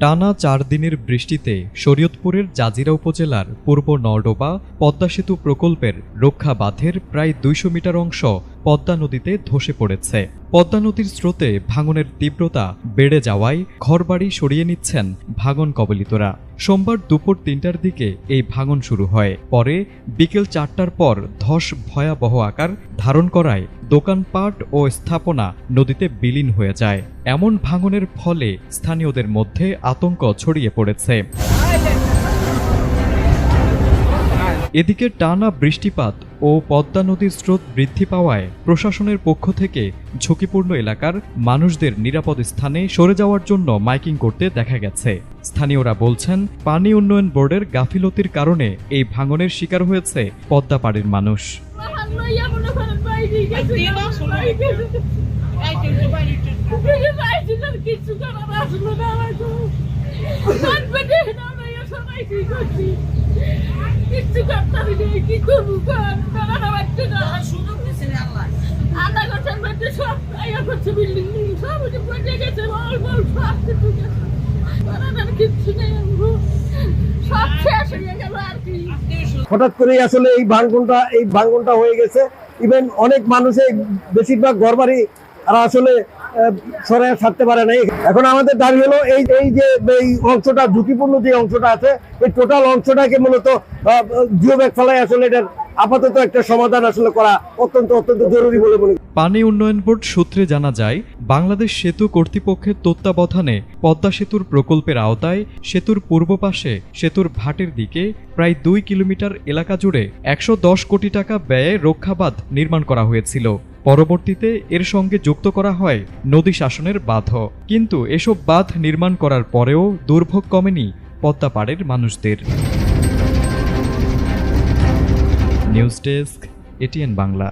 টানা চার দিনের বৃষ্টিতে শরীয়তপুরের জাজিরা উপজেলার পূর্ব নর্ডোবা পদ্মা সেতু প্রকল্পের রক্ষা বাঁধের প্রায় দুইশো মিটার অংশ পদ্মা নদীতে ধসে পড়েছে। পদ্মা নদীর স্রোতে ভাঙনের তীব্রতা বেড়ে যাওয়ায় ঘরবাড়ি সরিয়ে নিচ্ছেন ভাঙন কবলিতরা। সোমবার দুপুর তিনটার দিকে এই ভাঙন শুরু হয়। পরে বিকেল চারটার পর ধস ভয়াবহ আকার ধারণ করায় দোকানপাট ও স্থাপনা নদীতে বিলীন হয়ে যায়। এমন ভাঙনের ফলে স্থানীয়দের মধ্যে আতঙ্ক ছড়িয়ে পড়েছে। এদিকে টানা বৃষ্টিপাত ও পদ্মা নদীর স্রোত বৃদ্ধি পাওয়ায় প্রশাসনের পক্ষ থেকে ঝুঁকিপূর্ণ এলাকার মানুষদের নিরাপদ স্থানে সরে যাওয়ার জন্য মাইকিং করতে দেখা গেছে। স্থানীয়রা বলছেন, পানি উন্নয়ন বোর্ডের গাফিলতির কারণে এই ভাঙনের শিকার হয়েছে পদ্মা পাড়ের মানুষ। বাহার লইয়া মনে করেন বাইরে গেছে বাইরে আইসিলের কিছু করার আসলো না আমাকে মানবে না লইয়া সবাই কি করছি কিচ্ছু করতে পারি নাই, কি করব কর তারা বাচ্চা না আধা ঘণ্টার মধ্যে হঠাৎ করে আসলে এই ভাঙ্গনটা এই ভাঙ্গনটা হয়ে গেছে। ইভেন অনেক মানুষে বেশিরভাগ ঘরবাড়ি আর আসলে সরাই ছাড়তে পারে নাই। এখন আমাদের দাবি হলো এই এই যে, এই অংশটা, ঝুঁকিপূর্ণ যে অংশটা আছে, এই টোটাল অংশটাকে মূলত জিও ব্যাগ ফেলায় আসলে এটার আপাতত একটা সমাধান আসলে করা অত্যন্ত অত্যন্ত জরুরি বলে মনে। পানি উন্নয়ন বোর্ড সূত্রে জানা যায়, বাংলাদেশ সেতু কর্তৃপক্ষের তত্ত্বাবধানে পদ্মা সেতুর প্রকল্পের আওতায় সেতুর পূর্ব পাশে সেতুর ভাটের দিকে প্রায় দুই কিলোমিটার এলাকা জুড়ে একশো দশ কোটি টাকা ব্যয়ে রক্ষাবাদ নির্মাণ করা হয়েছিল। পরবর্তীতে এর সঙ্গে যুক্ত করা হয় নদী শাসনের বাঁধ কিন্তু এসব বাঁধ নির্মাণ করার পরেও দুর্ভোগ কমেনি পদ্মা পাড়ের মানুষদের। News desk ATN Bangla.